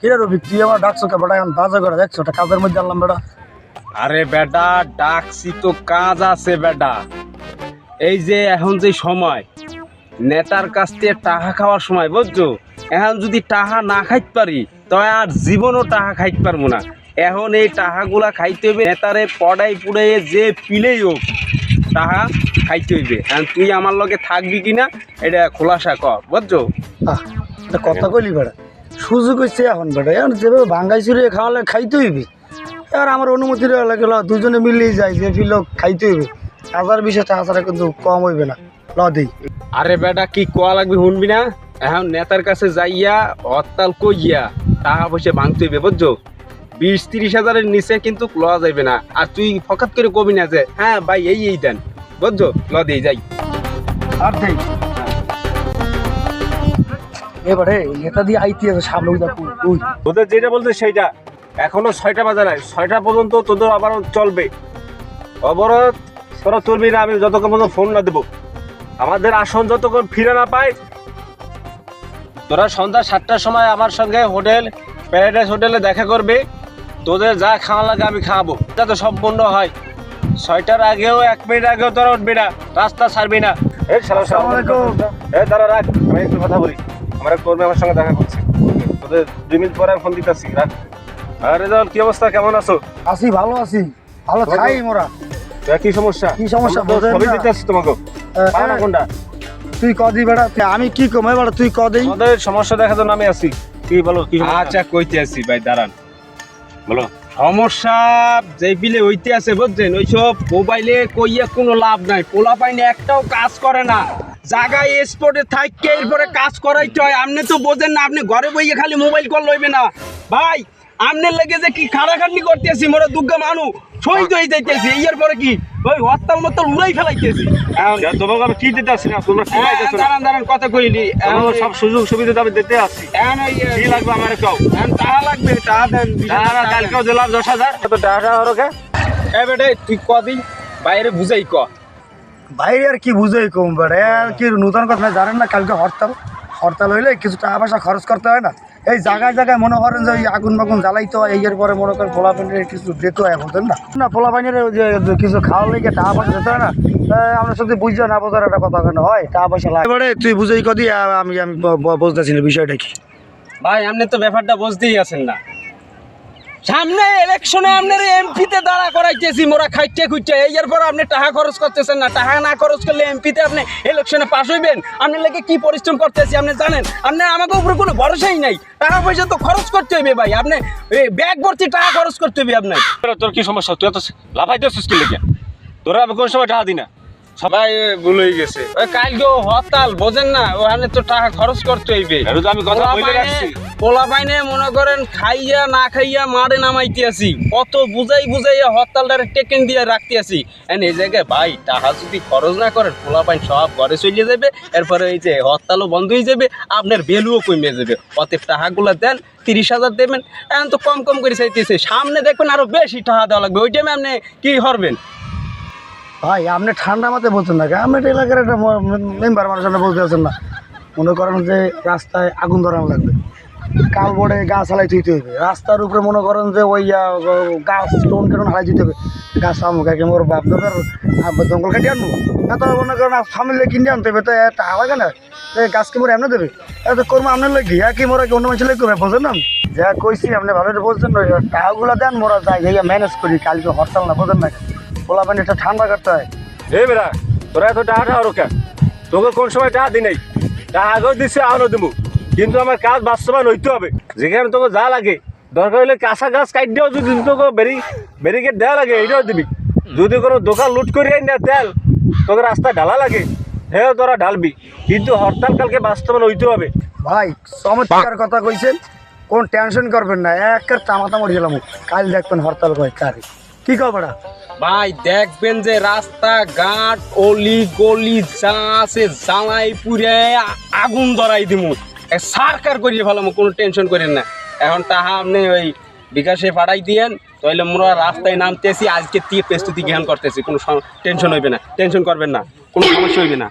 কিরে রফিক তুই আমার ডাকছো কে? বেটা এখন বাজা করে দেখছ? ওটা কাজের মধ্যে আনলাম বেটা। আরে বেটা ডাকছি তো কাজ আছে বেটা। এই যে এখন যে সময় নেতার কাছ থেকে টাকা খাওয়ার সময় বুঝছ? এখন যদি টাকা না খাইতে পারি তবে আর জীবনও টাকা খাইতে পারব না। এখন এই টাকাগুলা খাইতে হইবে নেতারে পড়াই পুড়াইয়ে যে পিলেই হোক টাকা খাইতে হইবে। এখন তুই আমার লগে থাকবি কিনা এটা খোলাসা কর বুঝছ? কথা কইলি বেটা। সুযোগ হচ্ছে এখন বেটা। এখন যেভাবে ভাঙ্গাই চুরিয়ে খাওয়ালে খাইতে হইবে। এবার আমার অনুমতি লাগে ল দুজনে মিলেই যাই যে ফিল খাইতে হইবে। হাজার বিশে ছাড়া কিন্তু কম হইবে না। ল দিই। আরে বেটা কি কোয়া লাগবে শুনবি না? এখন নেতার কাছে যাইয়া হরতাল কইয়া টাকা পয়সা ভাঙতে হইবে বুঝছ? বিশ তিরিশ হাজারের নিচে কিন্তু ল যাইবে না। আর তুই ফকাত করে কবি না যে হ্যাঁ ভাই এই এই দেন। বুঝছ? ল দিয়ে যাই। আর দেই। এবারে নেতা দিয়ে আইতি আছে সামনে তোদের যেটা বলতে সেইটা। এখনও ছয়টা বাজে নাই। ছয়টা পর্যন্ত তোদের আবার চলবে। অবরোধ তোরা চলবি না আমি যতক্ষণ পর্যন্ত ফোন না দেবো। আমাদের আসন যতক্ষণ ফিরে না পাই তোরা সন্ধ্যা সাতটার সময় আমার সঙ্গে হোটেল প্যারাডাইস হোটেলে দেখা করবে। তোদের যা খাওয়া লাগে আমি খাওয়াবো। যাতে সম্পূর্ণ হয়। ছয়টার আগেও এক মিনিট আগেও তোরা উঠবি না। রাস্তা ছাড়বি না। এই সালাম। এই দাঁড়া রাখ। আমি একটু কথা বলি। আমার কর্মী আমার সঙ্গে দেখা করছে। তোদের দুই মিনিট পরে আমি ফোন দিতেছি রাখ। আর রেজাউল কি অবস্থা? কেমন আছো? আছি ভালো আছি। ভালো খাই মোরা। কি সমস্যা? কি সমস্যা তো সবই দিতেছি তোমাকে। কোনটা? তুই ক দি বেটা? তুই- আমি কি কমে বেটা তুই ক দেই? আমাদের সমস্যা দেখার জন্য আমি আছি। কি বলো কি আচ্ছা কইতে আছি ভাই দাঁড়ান। বলো। সমস্যা যে বিলে হইতে আছে বুঝছেন? ওইসব মোবাইলে কইয়া কোনো লাভ নাই। পোলা পাইনি একটাও কাজ করে না। জায়গায় স্পটে থাককে এরপরে কাজ করাইতে হয়। আপনি তো বোঝেন না আপনি ঘরে বইয়ে খালি মোবাইল কল লইবে না। ভাই আমনের লেগে যে কি খাড়াখাটনি করতেছি মোরা দুর্গা মানু শহীদ হয়ে যাইতেছি এর পরে কি? ওই হরতাল মতো উড়াই ফেলাইতেছি। তোমাকে আমি কি দিতে আসছি না? তোমরা কি হ্যাঁ, দাঁড়ান দাঁড়ান কথা কইলি। তোমাকে সব সুযোগ সুবিধা তো আমি দিতে আসছি। এখন ওই কি লাগবে আমার কাউ টাকা লাগবে টাকা দেন টাকা। কালকেও দিলাম দশ হাজার। তো টাকা হরকে এ বেটে তুই কদি বাইরে বুঝাই ক। বাইরে আর কি বুঝাই কম আর কি নতুন কথা না, জানেন না কালকে হরতাল। হরতাল হইলে কিছু টাকা পয়সা খরচ করতে হয় না। এই জায়গায় জায়গায় মনে করেন যে ওই আগুন বাগুন জ্বালাইতে হয় এই এর পরে মনে করেন পোলা পানির কিছু দিতে হয় বুঝলেন না? না পোলা পানির যে কিছু খাওয়ার লেগে টাকা পয়সা দিতে হয় না। আমরা সত্যি বুঝতে না বোঝার একটা কথা কেন হয় টাকা পয়সা লাগে। এবারে তুই বুঝাই কদি আমি আমি বুঝতেছি না বিষয়টা কি। ভাই আপনি তো ব্যাপারটা বুঝতেই আছেন না। সামনে ইলেকশনে আপনার এমপিতে দাঁড়া করাইতেছি, মোরা খাইতে খুঁজছে এর পর আপনি টাকা খরচ করতেছেন না। টাকা না খরচ করলে এমপিতে আপনি ইলেকশনে পাস হইবেন। আপনি লেগে কি পরিশ্রম করতেছি আপনি জানেন? আপনি আমাকে উপরে কোনো ভরসাই নাই। টাকা পয়সা তো খরচ করতে হইবে ভাই। আপনি ব্যাগ ভর্তি টাকা খরচ করতে হইবে আপনার। তোর কি সমস্যা? তুই এত লাফাইতেছিস কি লেগে? তোরা আমি কোন সময় টাকা দি না সবাই ভুলেই গেছে। ওই কালকেও হরতাল বোঝেন না ওখানে তো টাকা খরচ করতে হইবে। আমি কথা বলে রাখছি। পোলা পাইনে মনে করেন খাইয়া না খাইয়া মারে নামাইতে আছি। কত বুঝাই বুঝাইয়া হরতালটারে টেকেন দিয়ে রাখতে আছি। এন এই জায়গায় ভাই টাকা যদি খরচ না করেন পোলা পাইন সব ঘরে চলে যাবে। এরপরে এই যে হরতালও বন্ধ হয়ে যাবে আপনার ভ্যালুও কমে যাবে। অতএব টাকাগুলো দেন তিরিশ হাজার দেবেন। এখন তো কম কম করে চাইতেছে। সামনে দেখবেন আরও বেশি টাকা দেওয়া লাগবে। ওই টাইমে আপনি কি করবেন? ভাই, আপনি ঠান্ডা মাথায় বলছেন না আমি একটা এলাকার একটা মেম্বার মানুষ, আপনি বলতে পারছেন না। মনে করেন যে রাস্তায় আগুন ধরানো লাগবে। কাল বড়ে গাছ হালাই থুইতে হবে রাস্তার উপরে মনে করেন যে ওই গাছ স্টোন কেন হালাই দিতে হবে। গাছ আমুক মোর বাপ দাদার জঙ্গল কাটিয়ে আনব। না তো মনে করেন ফামিলে কিনে আনতে হবে, তো টাকা লাগে না এই গাছ কি মোর এমনি দেবে? এত কর্ম আপনার লাগি হ্যাঁ কি মোরা কি অন্য মানুষের লাগবে বোঝেন না? যা কইছি, আপনি ভালো বলছেন টাকাগুলো দেন, মোরা যাই ম্যানেজ করি। কালকে হরতাল না বোঝেন না পোলা পানি একটা ঠান্ডা করতে হয়। এই বেড়া তোরা এত টাকা টাকা রোকা তোকে কোন সময় টাকা দি নাই। টাকা আগেও দিচ্ছে আরও দেবো কিন্তু আমার কাজ বাস্তবায়ন হইতে হবে। যেখানে তোকে যা লাগে। দরকার হলে কাঁচা গাছ কাট দিও যদি তোকে বেরি ব্যারিকেড দেওয়া লাগে এইটাও দিবি। যদি কোনো দোকান লুট করে আই না তেল তোকে রাস্তা ঢালা লাগে হ্যাঁ তোরা ঢালবি। কিন্তু হরতাল কালকে বাস্তবায়ন হইতে হবে। ভাই চমৎকার কথা কইছেন। কোন টেনশন করবেন না এক টামাতা মরে গেলাম কাল দেখবেন হরতাল কয় কারে? কি বেড়া ভাই, দেখবেন যে রাস্তা ঘাট অলি গলি যা আছে, জ্বালাই পুরে আগুন ধরাই দিমু। সারকার করিয়ে ফেলাম, কোনো টেনশন করেন না। এখন তাহা আপনি ওই বিকাশে পাঠাই দিয়েন তাহলে মোরা রাস্তায় নামতেছি, আজকে দিয়ে প্রস্তুতি জ্ঞান করতেছি। কোনো টেনশন হইবে না, টেনশন করবেন না, কোনো সমস্যা হইবে না।